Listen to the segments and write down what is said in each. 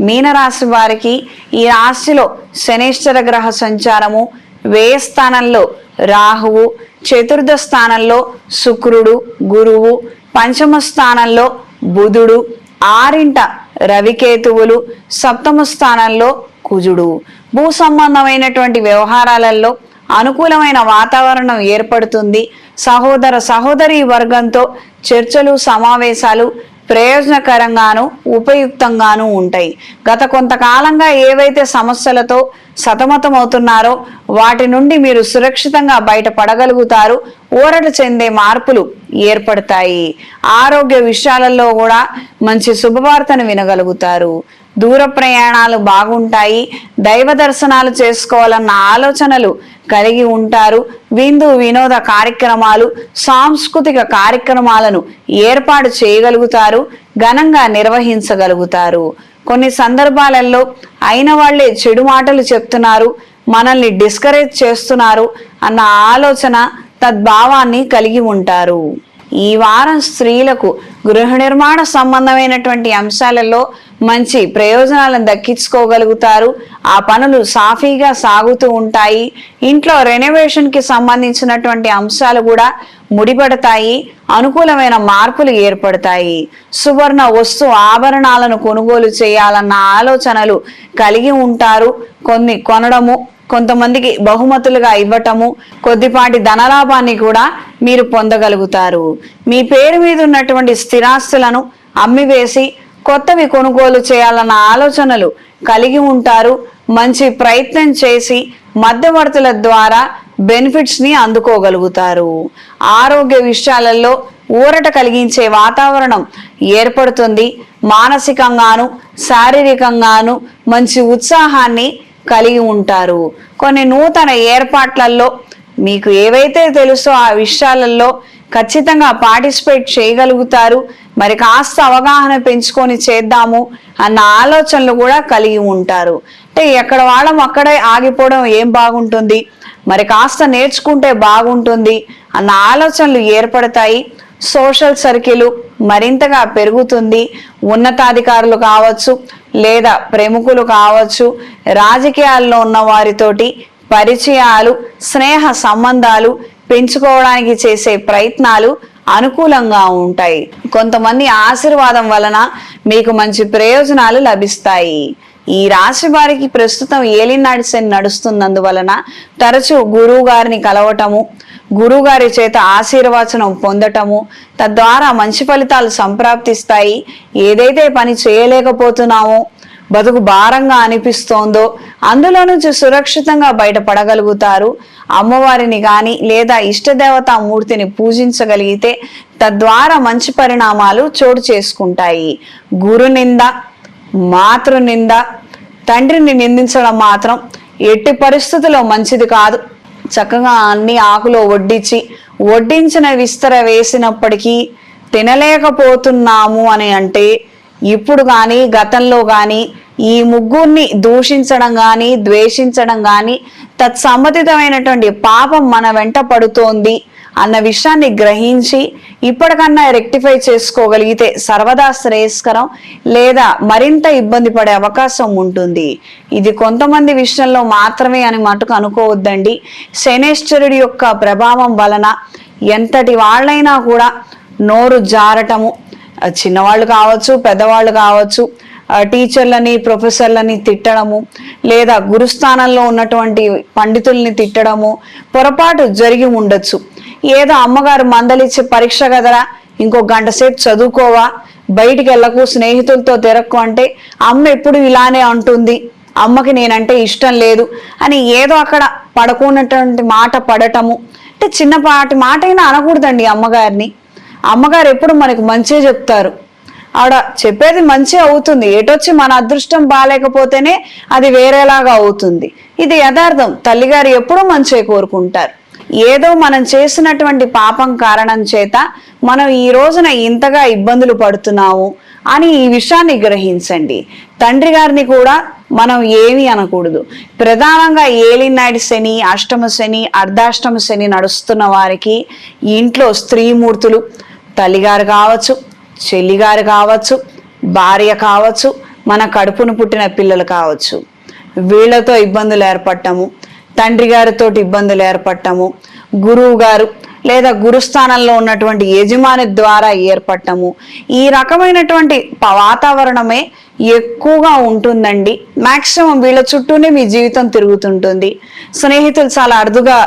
మీనరాశి వారికి ఈ రాశిలో శనేశ్వర గ్రహ సంచారము వ్యయ స్థానంలో రాహువు చతుర్థ స్థానంలో శుక్రుడు గురువు పంచమ స్థానంలో బుధుడు ఆరింట రవికేతువులు సప్తమ స్థానంలో కుజుడు. భూ సంబంధమైనటువంటి వ్యవహారాలలో అనుకూలమైన వాతావరణం ఏర్పడుతుంది. సహోదర సహోదరి వర్గంతో చర్చలు సమావేశాలు ప్రయోజనకరంగాను ఉపయుక్తంగాను ఉంటాయి. గత కొంతకాలంగా ఏవైతే సమస్యలతో సతమతమవుతున్నారో వాటి నుండి మీరు సురక్షితంగా బయటపడగలుగుతారు. ఊరట చెందే మార్పులు ఏర్పడతాయి. ఆరోగ్య విషయాలలో కూడా మంచి శుభవార్తను వినగలుగుతారు. దూర ప్రయాణాలు బాగుంటాయి. దైవ దర్శనాలు చేసుకోవాలన్న ఆలోచనలు కలిగి ఉంటారు. విందు వినోద కార్యక్రమాలు సాంస్కృతిక కార్యక్రమాలను ఏర్పాటు చేయగలుగుతారు ఘనంగా నిర్వహించగలుగుతారు. కొన్ని సందర్భాలలో అయిన వాళ్ళే చెడు మాటలు చెప్తున్నారు మనల్ని డిస్కరేజ్ చేస్తున్నారు అన్న ఆలోచన తద్భావాన్ని కలిగి ఉంటారు. ఈ వారం స్త్రీలకు గృహ నిర్మాణ సంబంధమైనటువంటి అంశాలలో మంచి ప్రయోజనాలను దక్కించుకోగలుగుతారు. ఆ పనులు సాఫీగా సాగుతూ ఉంటాయి. ఇంట్లో రెనోవేషన్కి సంబంధించినటువంటి అంశాలు కూడా ముడిపడతాయి. అనుకూలమైన మార్పులు ఏర్పడతాయి. సువర్ణ వస్తు ఆభరణాలను కొనుగోలు చేయాలన్న ఆలోచనలు కలిగి ఉంటారు. కొన్ని కొనడము కొంతమందికి బహుమతులుగా ఇవ్వటము కొద్దిపాటి ధనలాభాన్ని కూడా మీరు పొందగలుగుతారు. మీ పేరు మీద ఉన్నటువంటి స్థిరాస్తులను అమ్మివేసి కొత్తవి కొనుగోలు చేయాలన్న ఆలోచనలు కలిగి ఉంటారు. మంచి ప్రయత్నం చేసి మధ్యవర్తుల ద్వారా బెనిఫిట్స్ని అందుకోగలుగుతారు. ఆరోగ్య విషయాలలో ఊరట కలిగించే వాతావరణం ఏర్పడుతుంది. మానసికంగాను శారీరకంగాను మంచి ఉత్సాహాన్ని కలిగి ఉంటారు. కొన్ని నూతన ఏర్పాట్లలో మీకు ఏవైతే తెలుసో ఆ విషయాలలో ఖచ్చితంగా పార్టిసిపేట్ చేయగలుగుతారు. మరి కాస్త అవగాహన పెంచుకొని చేద్దాము అన్న ఆలోచనలు కూడా కలిగి ఉంటారు. అంటే ఎక్కడ వాళ్ళం అక్కడే ఆగిపోవడం ఏం బాగుంటుంది? మరి కాస్త నేర్చుకుంటే బాగుంటుంది అన్న ఆలోచనలు ఏర్పడతాయి. సోషల్ సర్కిల్ మరింతగా పెరుగుతుంది. ఉన్నతాధికారులు కావచ్చు లేదా ప్రముఖులు కావచ్చు రాజకీయాల్లో ఉన్న వారితోటి పరిచయాలు స్నేహ సంబంధాలు పెంచుకోవడానికి చేసే ప్రయత్నాలు అనుకూలంగా ఉంటాయి. కొంతమంది ఆశీర్వాదం వలన మీకు మంచి ప్రయోజనాలు లభిస్తాయి. ఈ రాశి వారికి ప్రస్తుతం ఏలినాడి శని నడుస్తున్నందువలన తరచూ గురువు గారిని కలవటము గురువు గారి చేత ఆశీర్వచనం పొందటము తద్వారా మంచి ఫలితాలు సంప్రాప్తిస్తాయి. ఏదైతే పని చేయలేకపోతున్నామో బతుకు భారంగా అనిపిస్తోందో అందులో నుంచి సురక్షితంగా బయటపడగలుగుతారు. అమ్మవారిని కానీ లేదా ఇష్టదేవతా మూర్తిని పూజించగలిగితే తద్వారా మంచి పరిణామాలు చోటు చేసుకుంటాయి. గురు నింద మాతృ నింద తండ్రిని నిందించడం మాత్రం ఎట్టి పరిస్థితుల్లో మంచిది కాదు. చక్కగా అన్ని ఆకులో వడ్డించి వడ్డించిన విస్తర వేసినప్పటికీ తినలేకపోతున్నాము అని అంటే ఇప్పుడు కానీ గతంలో కానీ ఈ ముగ్గురిని దూషించడం కానీ ద్వేషించడం కానీ తత్సమ్మతితమైనటువంటి పాపం మన వెంట పడుతోంది అన్న విషయాన్ని గ్రహించి ఇప్పటికన్నా రెక్టిఫై చేసుకోగలిగితే సర్వదా శ్రేయస్కరం లేదా మరింత ఇబ్బంది పడే అవకాశం ఉంటుంది. ఇది కొంతమంది విషయంలో మాత్రమే అని మటుకు అనుకోవద్దండి. శనేశ్వరుడి యొక్క ప్రభావం వలన ఎంతటి వాళ్ళైనా కూడా నోరు జారటము చిన్నవాళ్ళు కావచ్చు పెద్దవాళ్ళు కావచ్చు టీచర్లని ప్రొఫెసర్లని తిట్టడము లేదా గురుస్థానంలో ఉన్నటువంటి పండితుల్ని తిట్టడము పొరపాటు జరిగి ఉండొచ్చు. ఏదో అమ్మగారు మందలిచ్చే పరీక్ష కదరా ఇంకో గంట సేపు చదువుకోవా బయటికి వెళ్ళకు స్నేహితులతో తిరక్కు అంటే అమ్మ ఎప్పుడు ఇలానే అంటుంది. అమ్మకి నేనంటే ఇష్టం లేదు అని ఏదో అక్కడ పడుకున్నటువంటి మాట పడటము. అంటే చిన్నపాటి మాట అయినా అనకూడదండి అమ్మగారిని. అమ్మగారు ఎప్పుడు మనకు మంచిగా చెప్తారు. ఆవిడ చెప్పేది మంచి అవుతుంది. ఎటొచ్చి మన అదృష్టం బాగాలేకపోతేనే అది వేరేలాగా అవుతుంది. ఇది యథార్థం. తల్లిగారు ఎప్పుడూ మంచిగా కోరుకుంటారు. ఏదో మనం చేసినటువంటి పాపం కారణం చేత మనం ఈ రోజున ఇంతగా ఇబ్బందులు పడుతున్నాము అని ఈ విషయాన్ని గ్రహించండి. తండ్రి గారిని కూడా మనం ఏమీ అనకూడదు. ప్రధానంగా ఏలినాడు శని అష్టమ శని అర్ధాష్టమ శని నడుస్తున్న వారికి ఇంట్లో స్త్రీమూర్తులు తల్లిగారు కావచ్చు చెల్లిగారు కావచ్చు భార్య కావచ్చు మన కడుపును పుట్టిన పిల్లలు కావచ్చు. వీళ్ళతో ఇబ్బందులు ఏర్పడటము తండ్రి గారితో ఇబ్బందులు ఏర్పడటము గురువు గారు లేదా గురుస్థానంలో ఉన్నటువంటి యజమాని ద్వారా ఏర్పడటము ఈ రకమైనటువంటి వాతావరణమే ఎక్కువగా ఉంటుందండి. మాక్సిమం వీళ్ళ చుట్టూనే మీ జీవితం తిరుగుతుంటుంది. స్నేహితులు చాలా అరుదుగా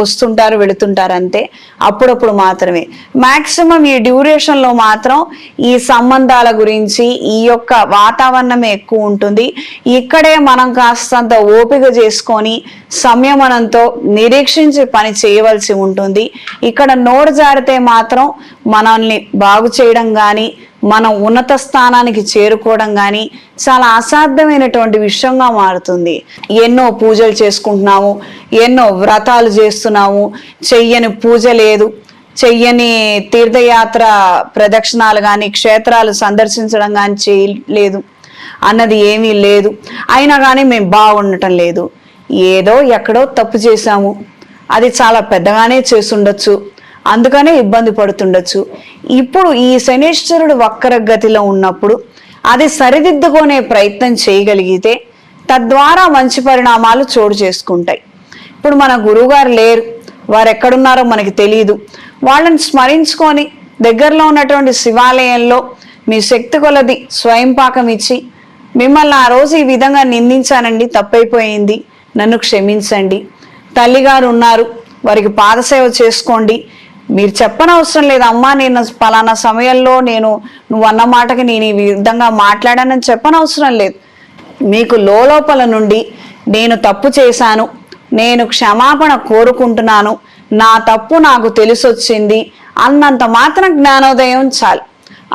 వస్తుంటారు వెళుతుంటారు అంతే. అప్పుడప్పుడు మాత్రమే. మాక్సిమం ఈ డ్యూరేషన్లో మాత్రం ఈ సంబంధాల గురించి ఈ యొక్క వాతావరణమే ఎక్కువ ఉంటుంది. ఇక్కడే మనం కాస్తంత ఓపిక చేసుకొని సంయమనంతో నిరీక్షించి పని చేయవలసి ఉంటుంది. ఇక్కడ నోరు జారితే మాత్రం మనల్ని బాగు చేయడం కానీ మనం ఉన్నత స్థానానికి చేరుకోవడం కానీ చాలా అసాధ్యమైనటువంటి విషయంగా మారుతుంది. ఎన్నో పూజలు చేసుకుంటున్నాము ఎన్నో వ్రతాలు చేస్తున్నాము చెయ్యని పూజ లేదు చెయ్యని తీర్థయాత్ర ప్రదక్షిణాలు కానీ క్షేత్రాలు సందర్శించడం కానీ చేయలేదు. అన్నది ఏమీ లేదు. అయినా కానీ మేము బాగుండటం లేదు. ఏదో ఎక్కడో తప్పు చేశాము. అది చాలా పెద్దగానే చేసుండొచ్చు అందుకనే ఇబ్బంది పడుతుండొచ్చు. ఇప్పుడు ఈ శనిశ్వరుడు వక్రగతిలో ఉన్నప్పుడు అది సరిదిద్దుకునే ప్రయత్నం చేయగలిగితే తద్వారా మంచి పరిణామాలు చోటు చేసుకుంటాయి. ఇప్పుడు మన గురువుగారు లేరు వారు ఎక్కడున్నారో మనకి తెలియదు వాళ్ళని స్మరించుకొని దగ్గరలో ఉన్నటువంటి శివాలయంలో మీ శక్తి కొలది స్వయం పాకం ఇచ్చి మిమ్మల్ని ఆ రోజు ఈ విధంగా నిందించానండి తప్పైపోయింది నన్ను క్షమించండి. తల్లిగారు ఉన్నారు వారికి పాదసేవ చేసుకోండి మీరు చెప్పనవసరం లేదు. అమ్మా నేను పలానా సమయంలో నేను నువ్వు అన్న మాటకి నేను ఈ విధంగా మాట్లాడానని చెప్పనవసరం లేదు. మీకు లోపల నుండి నేను తప్పు చేశాను. నేను క్షమాపణ కోరుకుంటున్నాను. నా తప్పు నాకు తెలిసొచ్చింది. అన్నంత మాత్రం జ్ఞానోదయం చాలు.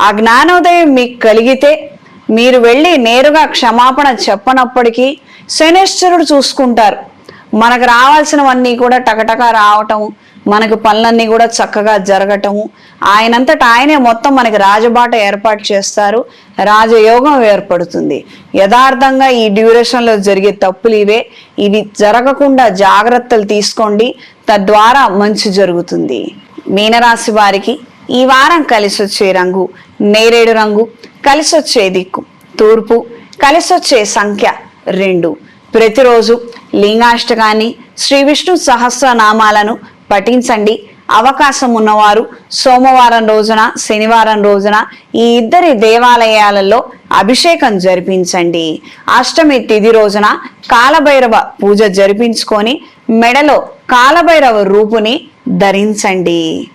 ఆ జ్ఞానోదయం మీకు కలిగితే మీరు వెళ్ళి నేరుగా క్షమాపణ చెప్పనప్పటికీ శనేశ్వరుడు చూసుకుంటారు. మనకు రావాల్సినవన్నీ కూడా టకటక రావటం మనకు పనులన్నీ కూడా చక్కగా జరగటము. ఆయనంతట ఆయనే మొత్తం మనకి రాజబాట ఏర్పాటు చేస్తారు. రాజయోగం ఏర్పడుతుంది. యథార్థంగా ఈ డ్యూరేషన్లో జరిగే తప్పులు ఇవే. ఇవి జరగకుండా జాగ్రత్తలు తీసుకోండి. తద్వారా మంచి జరుగుతుంది. మీనరాశి వారికి ఈ వారం కలిసి వచ్చే రంగు నేరేడు రంగు కలిసి వచ్చే దిక్కు తూర్పు కలిసి వచ్చే సంఖ్య రెండు. ప్రతిరోజు లింగాష్టకాన్ని శ్రీ విష్ణు సహస్రనామాలను పఠించండి. అవకాశం ఉన్నవారు సోమవారం రోజున శనివారం రోజున ఈ ఇద్దరి దేవాలయాలలో అభిషేకం జరిపించండి. అష్టమి తిథి రోజున కాలభైరవ పూజ జరిపించుకొని మెడలో కాలభైరవ రూపుని ధరించండి.